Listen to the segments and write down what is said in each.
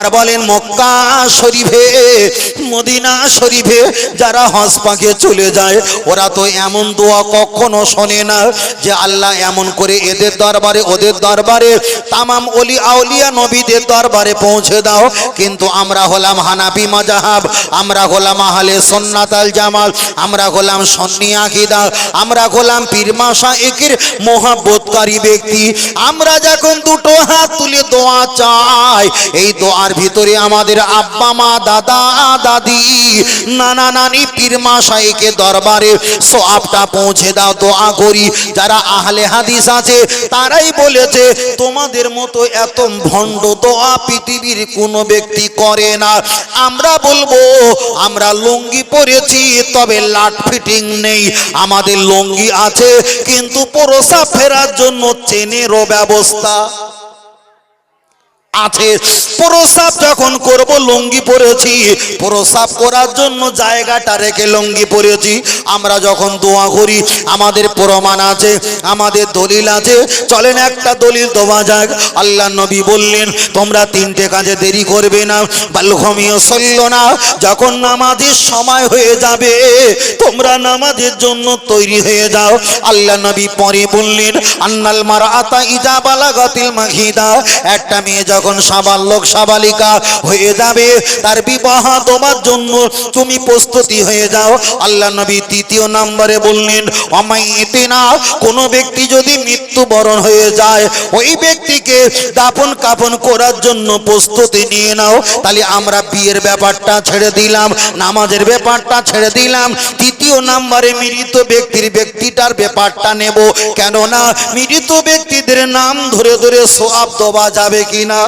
আর বলেন, মক্কা শরীফে, মদিনা শরীফে যারা হজ পাকে চলে যায়, ওরা তো এমন দোয়া কখনো শোনে না যে আল্লাহ এমন করে এদের দরবারে, ওদের দরবারে, তামাম অলি আউলিয়া নবীদের দরবারে পৌঁছে দাও। কিন্তু আমরা হলাম হানাফি মাজাহাব আমরা হলাম আহলে সন্নাত আল জামাল, আমরা হলাম সন্নি আকিদা, আমরা হলাম পীরমাশা একের মহাব্বতকারী ব্যক্তি। আমরা যখন দুটো হাত তুলে দোয়া চাই, এই দোয়ার ভিতরে আমাদের আব্বা, মা, দাদা, দাদি, নানা, নানি পীরমা সাইকে দরবারে সোয়াবটা পৌঁছে দাও, দোয়া করি। যারা আহলে হাদিস আছে, তারাই বলেছে, তোমাদের মতো এত ভণ্ড দোয়া পৃথিবীর কোনো ব্যক্তি করে না। আমরা বলব, আমরা লুঙ্গি পরেছি, তবে লাট ফিটিং নেই। আমাদের লুঙ্গি আছে, কিন্তু পরসা ফেরার জন্য চেনেরও ব্যবস্থা। আছে। প্রসাব যখন করব, লুঙ্গি পরেছি। প্রসাব করার জন্য জায়গাটা রেখে লুঙ্গি পরেছি। আমরা যখন দোয়া করি, আমাদের প্রমাণ আছে, আমাদের দলিল আছে। চলেন একটা দলিল দেওয়া যাক। আল্লাহ নবী বললেন, তোমরা তিনটে কাজে দেরি করবে না। বাল্যমিও চলল না। যখন নামাজের সময় হয়ে যাবে, তোমরা নামাজের জন্য তৈরি হয়ে যাও। আল্লাহ নবী পরে বললেন, আন্নাল মারা আতা ইজা বালাগাতিল মাহিদা একটা মেয়ে যখন সাবালক সাবালিকা হয়ে যাবে। তার বিবাহ তোমার জন্য। তুমি প্রস্তুতি হয়ে যাও। আল্লাহ নবী তৃতীয় নম্বরে বললেন অমাইতে না কোনো ব্যক্তি যদি মৃত্যুবরণ হয়ে যায়, ওই ব্যক্তিকে দাপন কাপন করার জন্য প্রস্তুতি নিয়ে নাও। তাহলে আমরা বিয়ের ব্যাপারটা ছেড়ে দিলাম, নামাজের ব্যাপারটা ছেড়ে দিলাম। তৃতীয় নম্বরে মৃত ব্যক্তির ব্যক্তিটার ব্যাপারটা নেব। কেননা মৃত ব্যক্তিদের নাম ধরে ধরে সোয়াব দেওয়া যাবে কিনা?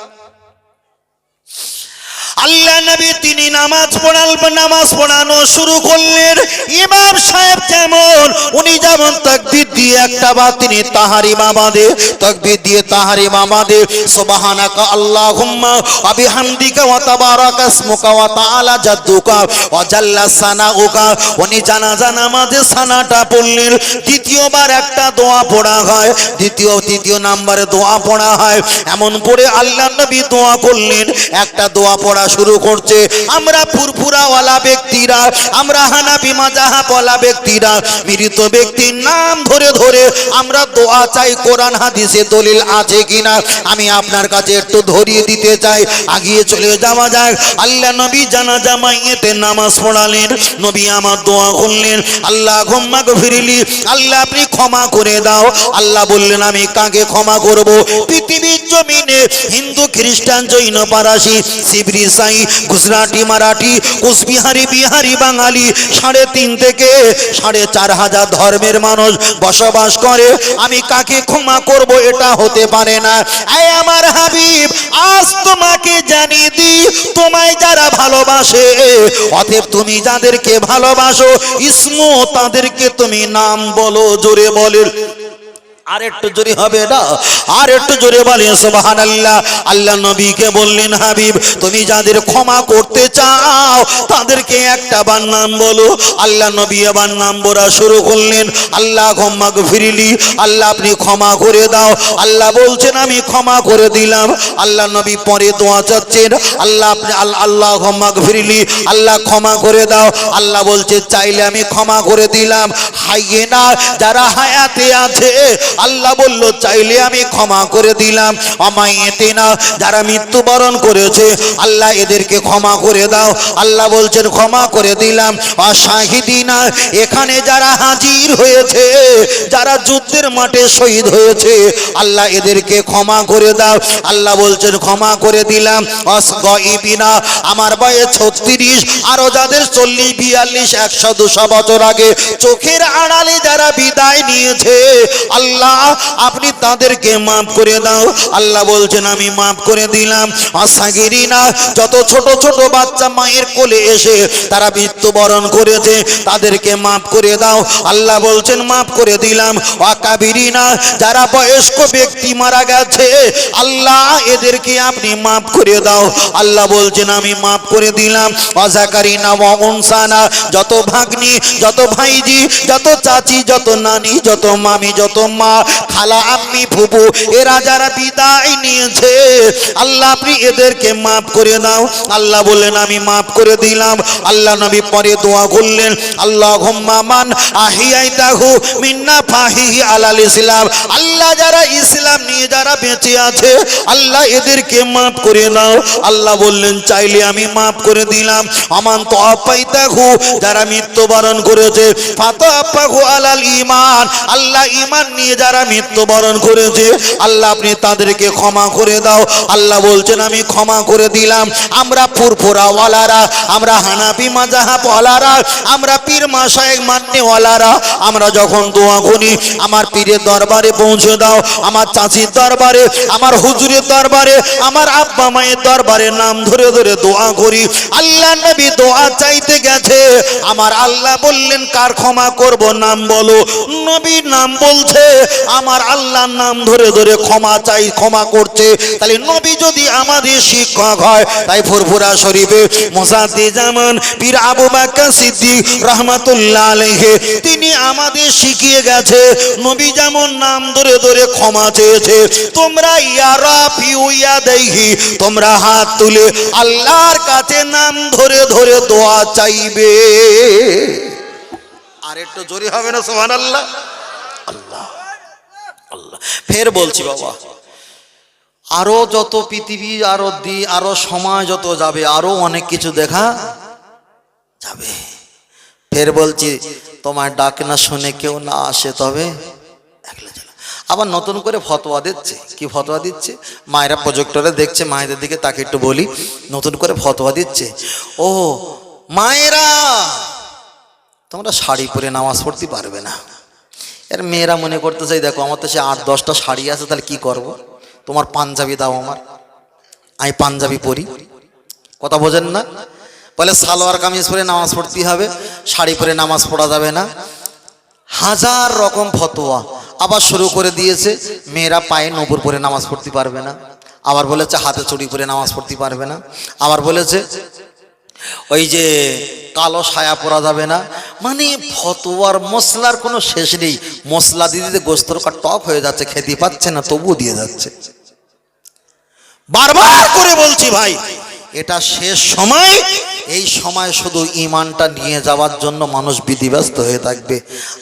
আল্লাহ নবী তিনি নামাজ পড়াল, নামাজ পড়ানো শুরু করলেন। ইমাম সাহেব যেমন, উনি যেমন তাকবীর দিয়ে একটা বা তিনি তাহারি মামাদে তাকবীর দিয়ে তাহারি মামাদে সুবহানাকা আল্লাহুম্মা ওয়া বিহামদিকা ওয়া তাবারাকা ইসমুকা ওয়া তাআলা জাদ্দুকা ওয়া জাল্লা সানাউকা। উনি জানাজা নামাজে সানাটা পড়লেন। দ্বিতীয়বার একটা দোয়া পড়া হয়, দ্বিতীয়, তৃতীয় নম্বরে দোয়া পড়া হয়। এমন পড়ে আল্লাহ নবী দোয়া করলেন। একটা দোয়া পড়া শুরু করছে। আমরা ফুরফুরাওয়ালা ব্যক্তিরা, আমরা হানাফি মাজাহাবওয়ালা ব্যক্তিরা, মৃত ব্যক্তির নাম ধরে ধরে আমরা দোয়া চাই, কোরআন, হাদিসে দলিল আছে কিনা? আমি আপনার কাছে একটু ধরিয়ে দিতে চাই, আগিয়ে চলে যাওয়া যায় আল্লাহ নবী জানাজা মাইয়েতে নামাজ পড়ালেন, নবী আমার দোয়া করলেন, আল্লাহ ক্ষমা ফিরিলি আল্লাহ আপনি ক্ষমা করে দাও। আল্লাহ বললেন, আমি কাকে ক্ষমা করব? পৃথিবীর জমিনে হিন্দু, খ্রিস্টান, জৈন, পারাসি শিবরি সাই, গুজরাটি, মারাঠি, কুচবিহারি, বিহারি, বাঙালি, সাড়ে তিন থেকে সাড়ে চার হাজার ধর্মের মানুষ বসবাস করে। আমি কাকে ক্ষমা করব এটা হতে পারে না। এই আমার হাবিব, আজ তোমাকে জানিয়ে দি, তোমায় যারা ভালোবাসে, অতএব তুমি যাদেরকে ভালোবাসো, ইসমু তাদেরকে তুমি নাম বলো, জোরে বলেন। আর একটু জোরে হবে না। আর একটু জোরে বলেন, সুবহানাল্লাহ। আল্লাহ নবীকে বললেন, হাবিব, তুমি যাদের ক্ষমা করতে চাও, তাদেরকে একটা বার নাম বলো। আল্লাহ নবী এবার নাম বলা শুরু করলেন। আল্লাহ ক্ষমা ফিরিলি আল্লাহ আপনি ক্ষমা করে দাও। আল্লাহ বলছেন, আমি ক্ষমা করে দিলাম। আল্লাহ নবী পরে দোয়া চাচ্ছেন, আল্লাহ আপনি আল্লাহ ক্ষমা ফিরিলি আল্লাহ ক্ষমা করে দাও। আল্লাহ বলছে, চাইলে আমি ক্ষমা করে দিলাম। হাইয়ে না, যারা হায়াতে আছে আল্লাহ বলল, চাইলে আমি ক্ষমা করে দিলাম। অমাইয়েতে না, যারা মৃত্যুবরণ করেছে, আল্লাহ এদেরকে ক্ষমা করে দাও। আল্লাহ বলছেন, ক্ষমা করে দিলাম। অশাহিদিনা, এখানে যারা হাজির হয়েছে, যারা যুদ্ধের মাঠে শহীদ হয়েছে, আল্লাহ এদেরকে ক্ষমা করে দাও। আল্লাহ বলছেন, ক্ষমা করে দিলাম। অসগইবিনা আমার বয়স ছত্রিশ আরও যাদের চল্লিশ, বিয়াল্লিশ, একশো, দুশো বছর আগে চোখের আড়ালে যারা বিদায় নিয়েছে, আল্লাহ আপনি তাদেরকে মাফ করে দাও। আল্লাহ বলছেন, আমি মাফ করে দিলাম। অসাগিরিনা যত ছোট ছোট বাচ্চা মায়ের কোলে এসে তারা মৃত্যুবরণ করেছে, তাদেরকে মাফ করে দাও। আল্লাহ বলছেন, মাফ করে দিলাম। অকাবিরিনা যারা বয়স্ক ব্যক্তি মারা গেছে, আল্লাহ এদেরকে আপনি মাফ করে দাও। আল্লাহ বলছেন, আমি মাফ করে দিলাম। অজাকারিনা অনসানা যত ভাগ্নি, যত ভাইজি, যত চাচি, যত নানি, যত মামি, যত মা খালা আম্মি ফুবু এরা যারা বিদায় নিয়েছে, আল্লাহ আপনি এদেরকে মাফ করে দাও। আল্লাহ বললেন, আমি মাফ করে দিলাম। আল্লাহ নবী পরে দোয়া করলেন আল্লাহ মান আহিয়াইতাহু মিন্না ফাহিহি আলাল ইসলাম। আল্লাহ যারা ইসলাম নিয়ে যারা বেঁচে আছে, আল্লাহ এদেরকে মাফ করে দাও। আল্লাহ বললেন, চাইলে আমি মাফ করে দিলাম। আমান তো আপাই আপাইতাহু, যারা মৃত্যুবরণ করেছে, ফাতা আপাহু আলাল ইমান। আল্লাহ ইমান নিয়ে যারা মৃত্যুবরণ করেছে, আল্লাহ আপনি তাদেরকে ক্ষমা করে দাও। আল্লাহ বলছেন, আমি ক্ষমা করে দিলাম। আমরা ফুরফুরাওয়ালারা, আমরা হানাপি মাজাহাব ওয়ালারা আমরা পীর মাসায়েক মান্যওয়ালারা, আমরা যখন দোয়া করি, আমার পীরের দরবারে পৌঁছে দাও, আমার চাচির দরবারে, আমার হুজুরের দরবারে, আমার আব্বা মায়ের দরবারে নাম ধরে ধরে দোয়া করি। আল্লাহ নবী দোয়া চাইতে গেছে। আমার আল্লাহ বললেন, কার ক্ষমা করব নাম বলো। নবী নাম বলছে আমার আল্লাহর নাম ধরে ধরে ক্ষমা চাই, ক্ষমা করছে তাহলে নবী যদি আমাদের শিক্ষক হয়, তাই ফুরফুরা শরীফে মোসাদ্দি জামান, পীর আবু বাক্কা সিদ্দিক রহমাতুল্লাহ আলাইহি, তিনি আমাদের শিখিয়ে গেছে, নবী যেমন নাম ধরে ধরে ক্ষমা চেয়েছে, তোমরা ইয়ারা পিউয়া দেহি তোমরা হাত তুলে আল্লাহর কাছে নাম ধরে ধরে দোয়া চাইবে। আর একটু জোরে হবে না সোহান আল্লাহ ফের বলছি বাবা, আরও যত পৃথিবী, আরও দি, আরও সময় যত যাবে, আরও অনেক কিছু দেখা যাবে। ফের বলছি, তোমার ডাক না শুনে কেউ না আসে তবে আবার নতুন করে ফতোয়া দিচ্ছে। কি ফতোয়া দিচ্ছে? মায়েরা প্রজেক্টরে দেখছে, মায়েদের দিকে তাকে একটু বলি। নতুন করে ফতোয়া দিচ্ছে। ও, মায়েরা, তোমরা শাড়ি পরে নামাজ পড়তে পারবে না। এর মেয়েরা মনে করতে চাই দেখো, আমার তো সে আট, দশটা শাড়ি আছে, তাহলে কি করব। তোমার পাঞ্জাবি দাও আমার। আমি পাঞ্জাবি পরি। কথা বোঝেন না? বলে সালোয়ার কামিজ পরে নামাজ পড়তে হবে, শাড়ি পরে নামাজ পড়া যাবে না। হাজার রকম ফতোয়া আবার শুরু করে দিয়েছে, মেয়েরা পায়ে নপুর পরে নামাজ পড়তে পারবে না। আবার বলেছে, হাতে চুড়ি পরে নামাজ পড়তে পারবে না। আবার বলেছে, ওই যে কালো সায়া পরা যাবে না। মানে ফতোয়ার মশলার কোনো শেষ নেই। মশলা দিয়ে দিতে গোস্তরকার টপ হয়ে যাচ্ছে, খেতে পাচ্ছে না তবু দিয়ে যাচ্ছে। বারবার করে বলছি ভাই, এটা শেষ সময় এই সময় শুধু ইমানটা নিয়ে যাওয়ার জন্য মানুষ বিধিব্যস্ত হয়ে থাকবে।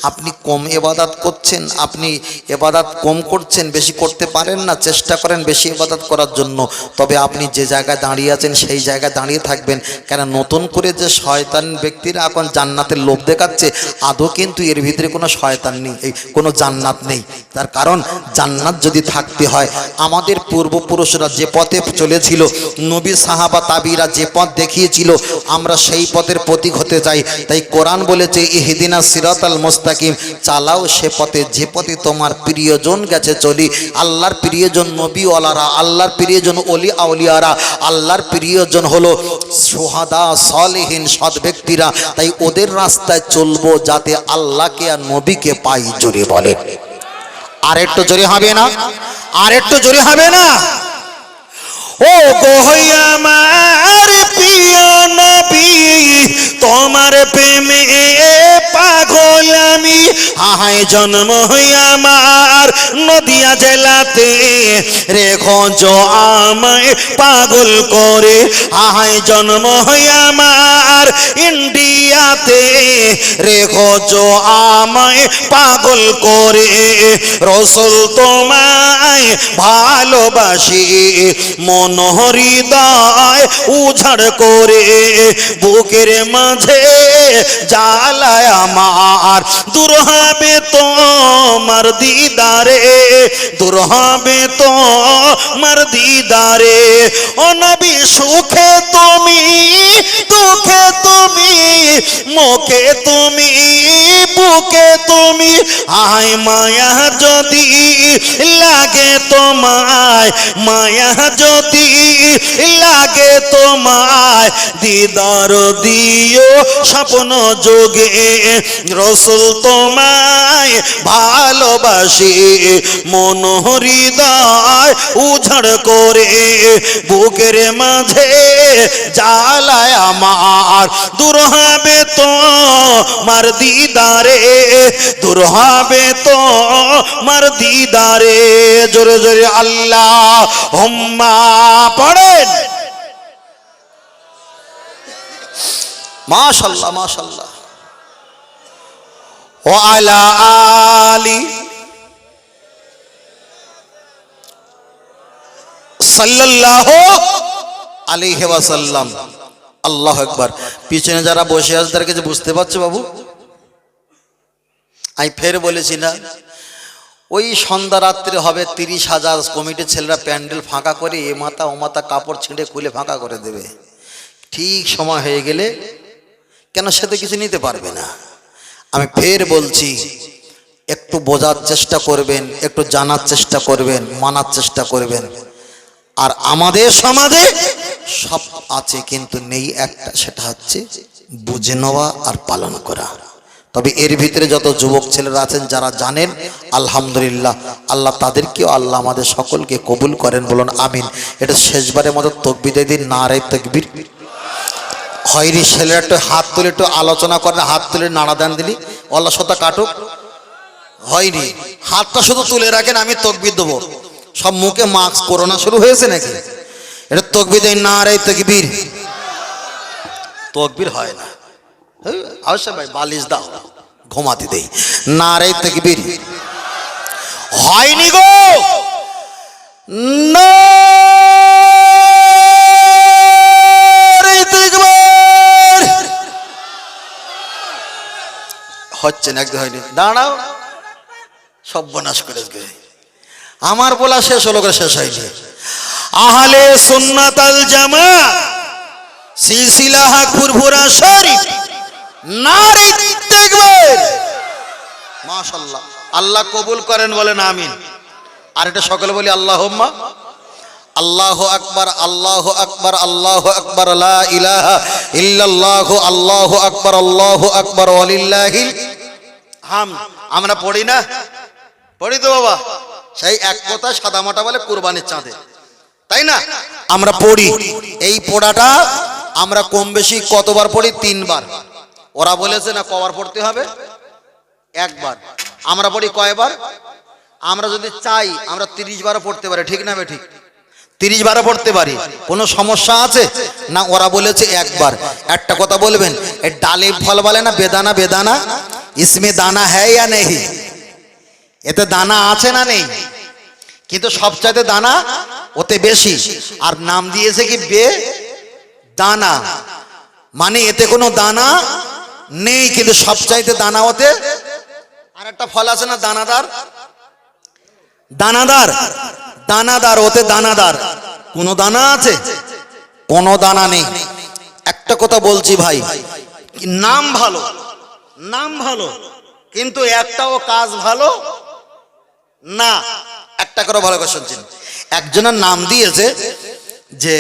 আপনি কম এবাদাত করছেন, আপনি এবাদাত কম করছেন, বেশি করতে পারেন না, চেষ্টা করেন বেশি এবাদাত করার জন্য। তবে আপনি যে জায়গায় দাঁড়িয়ে আছেন, সেই জায়গায় দাঁড়িয়ে থাকবেন। কেন নতুন করে যে শয়তান ব্যক্তিরা এখন জান্নাতের লোভ দেখাচ্ছে, আদৌ কিন্তু এর ভিতরে কোনো শয়তান নেই কোনো জান্নাত নেই। তার কারণ, জান্নাত যদি থাকতে হয়, আমাদের পূর্বপুরুষরা যে পথে চলেছিল, নবী সাহাবা তাবিরা যে পথ দেখিয়েছিল আমরা সেই পথের প্রতীক হতে চাই। তাই কোরআন বলেছে, ইহিদিনা সিরাত আল মুস্তাকিম চালাও সে পথে, যে পথে তোমার প্রিয়জন গেছে চলি। আল্লাহর প্রিয়জন নবীওয়ালারা, আল্লাহর প্রিয়জন অলি আউলিয়ারা, আল্লাহর প্রিয়জন হলো সোহাদা সলেহীন, সৎ ব্যক্তিরা। তাই ওদের রাস্তায় চলবো যাতে আল্লাহকে আর নবীকে পাই জোরে বলে। আর একটু জোরে হবে না? আর একটু জোরে হবে না? ও গোহইয়া তোমার প্রেমে পাগল আমি আহায় জন্ম আমার নদিয়া জেলাতে। রেখো আমায় পাগল করে আহায় জন্ম আমার ইন্ডিয়াতে। রেখো আমায় পাগল করে, রসুল তোমায় ভালোবাসি, মন হৃদয় উঝাড় করে, বুকের মাঝে জ্বালায় আমার দূর হবে তোমার দিদারে, দূর হবে তোমার দিদারে। অনবি সুখে তুমি, দুঃখে তুমি, মুখে তুমি, বুকে তুমি, আয় মায়া যদি লাগে তোমায়, মায়া যদি লাগে তোমায়, দিদার দিও স্বপ্ন যোগে রসুল তোমায় ভালোবাসি, মন হৃদয় উঝড় করে, বুকের মাঝে জ্বালায় আমার। দূর হবে তো মার দিদারে, দূর হবে তো মার দিদারে। জোরে জোরে আল্লাহ হোম্মা পড়েন। মাশাল্লাহ মাশাল্লাহ। আলা আলী সাল্লাল্লাহু আলাইহি ওয়াসাল্লাম আল্লাহ একবার পিছনে যারা বসে আছে, তার কাছে বুঝতে পারছ বাবু? আমি ফের বলেছি না, ওই সন্ধ্যা রাত্রে হবে তিরিশ হাজার কমিটির ছেলেরা প্যান্ডেল ফাঁকা করে এ মাথা ও মাথা কাপড় ছিঁড়ে খুলে ফাঁকা করে দেবে। ঠিক সময় হয়ে গেলে কেন সে তো কিছু নিতে পারবে না? আমি ফের বলছি, একটু বোঝার চেষ্টা করবেন, একটু জানার চেষ্টা করবেন, মানার চেষ্টা করবেন। আর আমাদের সমাজে সব আছে, কিন্তু নেই একটা, সেটা হচ্ছে বুঝে নেওয়া আর পালন করা। তবে এর ভিতরে যত যুবক ছেলেরা আছেন, যারা জানেন, আলহামদুলিল্লাহ, আল্লাহ তাদেরকেও আল্লাহ আমাদের সকলকে কবুল করেন, বলুন আমিন। এটা শেষবারের মতো তকবিদে দিন না রে তকবির। হয়নি ছেলেরা, একটু হাত তুলে, একটু আলোচনা করেন হাত তুলে নাড়া দেন দিলি। অলসতা কাটুক। হয়নি হাতটা শুধু তুলে রাখেন, আমি তকবির দেবো। সব মুখে মাস্ক, করোনা শুরু হয়েছে নাকি? এটা তকবির দেয় না রে, তকবির। তকবির হয় না। অবশ্যই ভাই, বালিশ দাও, ঘুমাতে দেই। না রে, তকবির। হয়নি গো? না হচ্ছে না একদম হয়নি দাঁড়াও। সব করে আমার বলা শেষ হলো করে শেষ হয়নি। আহলে সুন্নাতাল জামা সিলসিলা হাকপুর ভুরা শরীফ, নারী দেখবেন। মাশাল্লাহ আল্লাহ কবুল করেন বলেন আমিন। আর এটা সকলে বলি আল্লাহ আল্লাহ আকবার আল্লাহ আকবার আল্লাহ আকবার ইল্লাল্লাহু, আল্লাহ আকবার, আল্লাহু আকবার ওয়ালিল্লাহিল হাম। আমরা পড়ি না? পড়ি তো বাবা। সেই এক কথা সাদা মাটা বলে কুরবানির চাঁদে। তাই না? আমরা পড়ি। এই পড়াটা আমরা কম বেশি কতবার পড়ি? তিনবার। ওরা বলেছে না কবার পড়তে হবে? একবার। আমরা পড়ি কয়বার? আমরা যদি চাই, আমরা তিরিশ বারও পড়তে পারি। ঠিক না ঠিক? তিরিশ বারও পড়তে পারি। কোনো সমস্যা আছে? না, ওরা বলেছে একবার। একটা কথা বলবেন, এ ডালে ফল বলে না, বেদানা বেদানা? ইসমে দানা হ্যাঁ या নেই এতে দানা আছে না নেই? কিন্তু সবচাইতে দানা ওতে বেশি। আর নাম দিয়েছে কি বে? দানা। মানে এতে কোনো দানা নেই, কিন্তু সবচাইতে দানা ওতে আর একটা ফল আছে না, দানাদার? দানাদার। দানাদার, ওতে দানাদার। কোনো দানা আছে? কোনো দানা নেই। একটা কথা বলছি ভাই নাম ভালো? নাম ভালো, কিন্তু একটাও কাজ ভালো? না, একটা করে ভালো করে শুনছেন। একজনের নাম দিয়েছে যে,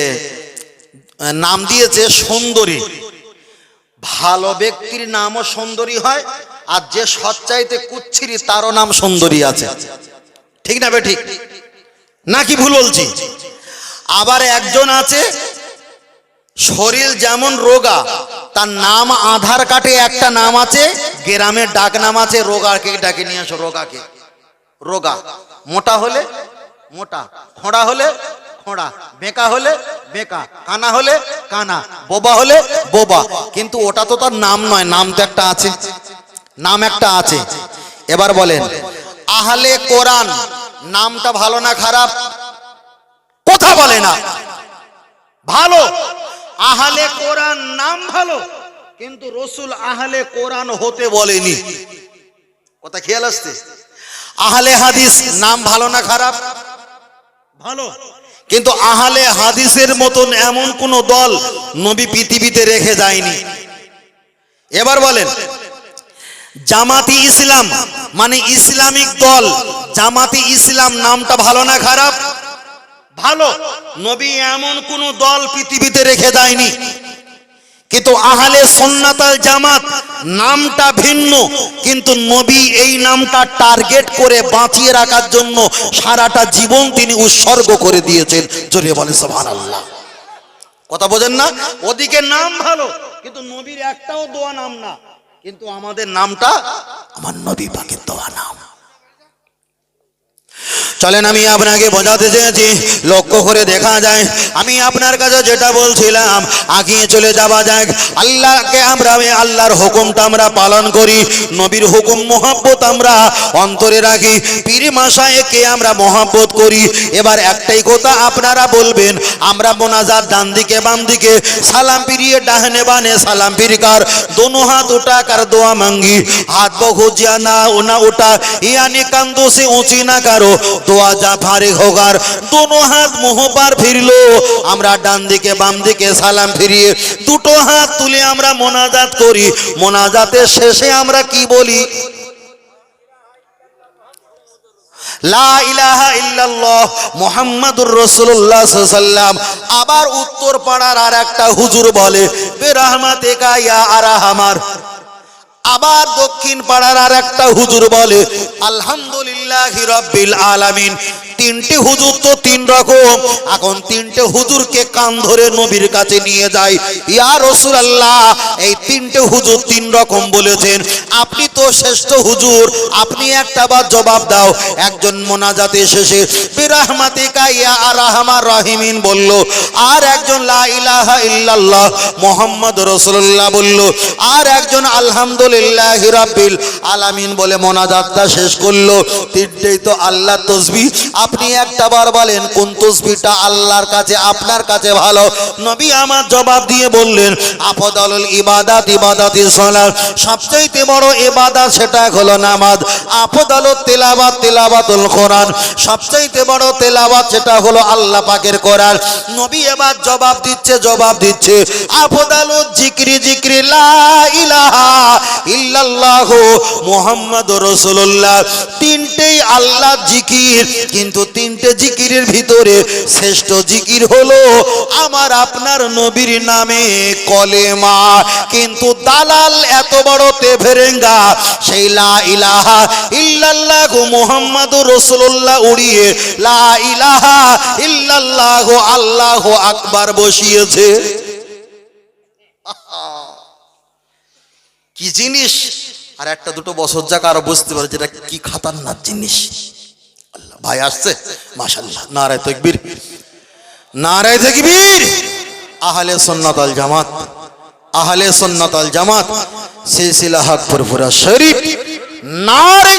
নাম দিয়েছে সুন্দরী। ভালো ব্যক্তির নামও সুন্দরী হয়, আর যে সচ্চাইতে কুচ্ছিরি, তারও নাম সুন্দরী আছে। ঠিক না বে ঠিক? নাকি ভুল বলছি? আবার একজন আছে, শরীর যেমন রোগা, তার নাম আধার কার্ডে একটা নাম আছে, গ্রামের ডাক নাম আছে, রোগাকে ডাকে নিয়ে আসো, রোগাকে। রোগা। মোটা হলে মোটা, খোঁড়া হলে খোঁড়া, বেঁকা হলে বেঁকা, কানা হলে কানা, বোবা হলে বোবা। কিন্তু ওটা তো তার নাম নয়, নাম তো একটা আছে। নাম একটা আছে। এবার বলেন, আহলে কোরআন নামটা ভালো না খারাপ? কথা বলে না। ভালো। আহলে কোরআন নাম ভালো, কিন্তু রসুল আহলে কোরআন হতে বলেনি। কথা খেয়াল আসছে? আহলে হাদিস নাম ভালো না খারাপ? ভালো। কিন্তু আহলে হাদিসের মতন এমন কোন দল নবী পৃথিবীতে রেখে যায়নি। এবার বলেন জামাতি ইসলাম মানে ইসলামিক দল। জামাতি ইসলাম নামটা ভালো না খারাপ? ভালো। নবী এমন কোন দল পৃথিবীতে রেখে দেয়নি। কিন্তু আহলে সন্ন্যাতাল জামাত নামটা ভিন্ন, কিন্তু নবী এই নামটা টার্গেট করে বাঁচিয়ে রাখার জন্য সারাটা জীবন তিনি উৎসর্গ করে দিয়েছেন। জোরে বলে সোহান আল্লাহ কথা বোঝেন না? ওদিকে নাম ভালো, কিন্তু নবীর একটাও দোয়া নাম না। কিন্তু আমাদের নামটা আমার নবী পাকের দোয়া নাম। চলেন, আমি আপনাকে বোঝাতে চেয়েছি। লক্ষ্য করে দেখা যায়, আমি আপনার কাছে যেটা বলছিলাম, আগিয়ে চলে যাওয়া যাক। আল্লাহকে আমরা আল্লাহর হুকুমটা আমরা পালন করি, নবীর হুকুম, মোহাব্বত আমরা অন্তরে রাখি, পীর মাসায়কে আমরা মহাব্বত করি। এবার একটাই কথা আপনারা বলবেন, আমরা মোনাজাত ডান দিকে বাম দিকে সালাম পিরিয়ে ডাহনে বানে, সালাম পিরিকার দোনো হাত উঠা, কার দোয়া মাঙ্গি, হাত বহুজিয়া না ওনা উঠা, ইয়ানি কান্দো সে উঁচি না কারও যা ফারে হোগার দোনো হাত মোহবার ফিরলো। আমরা ডান দিকে বাম দিকে সালাম ফিরিয়ে দুটো হাত তুলে আমরা মোনাজাত করি। মোনাজাতের শেষে আমরা কি বলি? মুহাম্মাদুর রাসূলুল্লাহ সাল্লাম আবার উত্তর পাড়ার আর একটা হুজুর বলে, বেরহমাতিকা ইয়া আরহামার আবার দক্ষিণ পাড়ার আর একটা হুজুর বলে আলহামদুলিল্লাহ রব্বিল আলামিন। তিনটে হুজুর তো তিন রকম। এখন তিনটে হুজুরকে কান ধরে নবীর কাছে নিয়ে যায়। ইয়া রাসূলুল্লাহ, এই তিনটে হুজুর তিন রকম বলেছেন। আপনি তো শ্রেষ্ঠ হুজুর, আপনি একটা বার জবাব দাও। একজন মোনাজাতে শেষে বিরহমাতিকা ইয়া আরহামার রাহিমিন বলল। আর একজন, লা মুহাম্মদ রাসূলুল্লাহ বলল। আর একজন, আলহামদুলিল্লাহ রাব্বিল আলামিন বলে মোনাজাতটা শেষ করল। তিনটেই তো আল্লাহ তসবি। আপনি একটা বার বলেন, কোন তসবিটা আল্লাহর কাছে, আপনার কাছে ভালো? নবী আমার জবাব দিয়ে বললেন, আফদালুল ইবাদাত, ইবাদাতি সালাত। সবচাইতে বড় ইবাদত সেটা হলো নামাজ। আফদালুত তিলাওয়াত, তিলাওয়াতুল কোরআন। সবচাইতে বড় তেলাওয়াত সেটা হলো আল্লাহ পাকের কোরআন। নবী এবার জবাব দিচ্ছে জবাব দিচ্ছে, আফদালুত জিকরি জিকরি, লা ইলাহা ইল্লাল্লাহু মুহাম্মাদুর রাসূলুল্লাহ। তিনটেই আল্লাহ জিকির, কিন্তু তিনটে জিকিরের ভিতরে শ্রেষ্ঠ জিকির হলো আমার আপনার নবীর নামে কলেমা। কিন্তু দালাল এত বড় তেভেরেঙ্গা সেই লা ইলাহা ইল্লাল্লাহু মুহাম্মাদুর রাসূলুল্লাহ উড়িয়ে লা ইলাহা ইল্লাল্লাহু আল্লাহু আকবার বসিয়েছে। কি জিনিস? আর একটা দুটো বছর যাক আরও বুঝতে পারে যেটা কি খাতারনাক জিনিস। ভাই আসছে মাসাল্লাহ নারায় তকবীর। নারায় তকবীর। আহলে সুন্নাত আল জামাত, আহলে সুন্নাত আল জামাত, সিলসিলা হক পুরপুরা শরীফ, নারায়